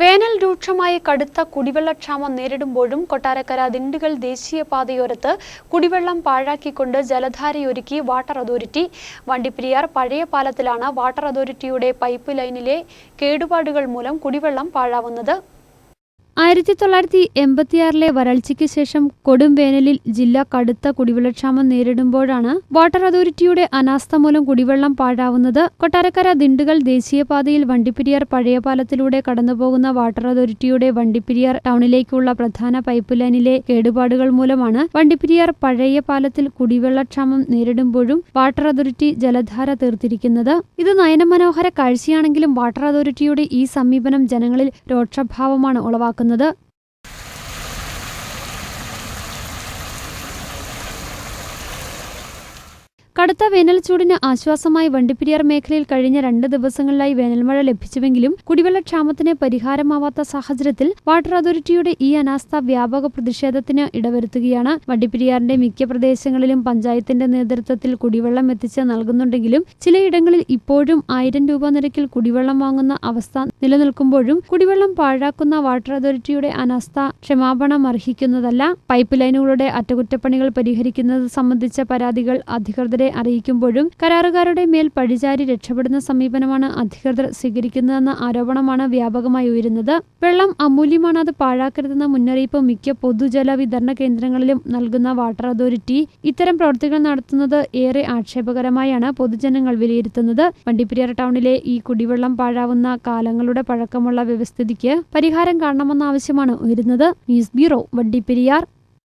വേനൽ രൂക്ഷമായ കടുത്ത കുടിവെള്ളക്ഷാമം നേരിടുമ്പോഴും കൊട്ടാരക്കര ദിണ്ടുകൾ ദേശീയപാതയോരത്ത് കുടിവെള്ളം പാഴാക്കിക്കൊണ്ട് ജലധാരയൊരുക്കി വാട്ടർ അതോറിറ്റി. വണ്ടിപ്പെരിയാർ പഴയ പാലത്തിലാണ് വാട്ടർ അതോറിറ്റിയുടെ പൈപ്പ് ലൈനിലെ കേടുപാടുകൾ മൂലം കുടിവെള്ളം പാഴാവുന്നത്. ആയിരത്തി തൊള്ളായിരത്തി എൺപത്തിയാറിലെ വരൾച്ചയ്ക്ക് ശേഷം കൊടും വേനലിൽ ജില്ല കടുത്ത കുടിവെള്ളക്ഷാമം നേരിടുമ്പോഴാണ് വാട്ടർ അതോറിറ്റിയുടെ അനാസ്ഥ മൂലം കുടിവെള്ളം പാഴാവുന്നത്. കൊട്ടാരക്കര ദിണ്ടുകൾ ദേശീയപാതയിൽ വണ്ടിപ്പെരിയാർ പഴയ പാലത്തിലൂടെ കടന്നുപോകുന്ന വാട്ടർ അതോറിറ്റിയുടെ വണ്ടിപ്പെരിയാർ ടൗണിലേക്കുള്ള പ്രധാന പൈപ്പ് ലൈനിലെ കേടുപാടുകൾ മൂലമാണ് വണ്ടിപ്പെരിയാർ പഴയ പാലത്തിൽ കുടിവെള്ളക്ഷാമം നേരിടുമ്പോഴും വാട്ടർ അതോറിറ്റി ജലധാര തീർത്തിരിക്കുന്നത്. ഇത് നയനമനോഹര കാഴ്ചയാണെങ്കിലും വാട്ടർ അതോറിറ്റിയുടെ ഈ സമീപനം ജനങ്ങളിൽ രോക്ഷഭാവമാണ് ഉളവാക്കുന്നത്. Ardından da കടുത്ത വേനൽ ചൂടിന് ആശ്വാസമായി വണ്ടിപ്പെരിയാർ മേഖലയിൽ കഴിഞ്ഞ രണ്ട് ദിവസങ്ങളിലായി വേനൽമഴ ലഭിച്ചുവെങ്കിലും കുടിവെള്ളക്ഷാമത്തിന് പരിഹാരമാവാത്ത സാഹചര്യത്തിൽ വാട്ടർ അതോറിറ്റിയുടെ ഈ അനാസ്ഥ വ്യാപക പ്രതിഷേധത്തിന് ഇടവരുത്തുകയാണ്. വണ്ടിപ്പെരിയാറിന്റെ മിക്ക പ്രദേശങ്ങളിലും പഞ്ചായത്തിന്റെ നേതൃത്വത്തിൽ കുടിവെള്ളം എത്തിച്ച് നൽകുന്നുണ്ടെങ്കിലും ചിലയിടങ്ങളിൽ ഇപ്പോഴും ആയിരം രൂപ നിരക്കിൽ കുടിവെള്ളം വാങ്ങുന്ന അവസ്ഥ നിലനിൽക്കുമ്പോഴും കുടിവെള്ളം പാഴാക്കുന്ന വാട്ടർ അതോറിറ്റിയുടെ അനാസ്ഥ ക്ഷമാപണം അർഹിക്കുന്നതല്ല. പൈപ്പ് ലൈനുകളുടെ അറ്റകുറ്റപ്പണികൾ പരിഹരിക്കുന്നത് സംബന്ധിച്ച പരാതികൾ അറിയിക്കുമ്പോഴും കരാറുകാരുടെ മേൽ പഴിചാരി രക്ഷപ്പെടുന്ന സമീപനമാണ് അധികൃതർ സ്വീകരിക്കുന്നതെന്ന ആരോപണമാണ് വ്യാപകമായി ഉയരുന്നത്. വെള്ളം അമൂല്യമാണ് അത് പാഴാക്കരുതെന്ന മുന്നറിയിപ്പ് മിക്ക പൊതുജല വിതരണ കേന്ദ്രങ്ങളിലും നൽകുന്ന വാട്ടർ അതോറിറ്റി ഇത്തരം പ്രവൃത്തികൾ നടത്തുന്നത് ഏറെ ആക്ഷേപകരമായാണ് പൊതുജനങ്ങൾ വിലയിരുത്തുന്നത്. വണ്ടിപ്പെരിയാർ ടൗണിലെ ഈ കുടിവെള്ളം പാഴാവുന്ന കാലങ്ങളുടെ പഴക്കമുള്ള വ്യവസ്ഥിതിക്ക് പരിഹാരം കാണണമെന്ന ആവശ്യമാണ് ഉയരുന്നത്. News bureau Vandiperiyar.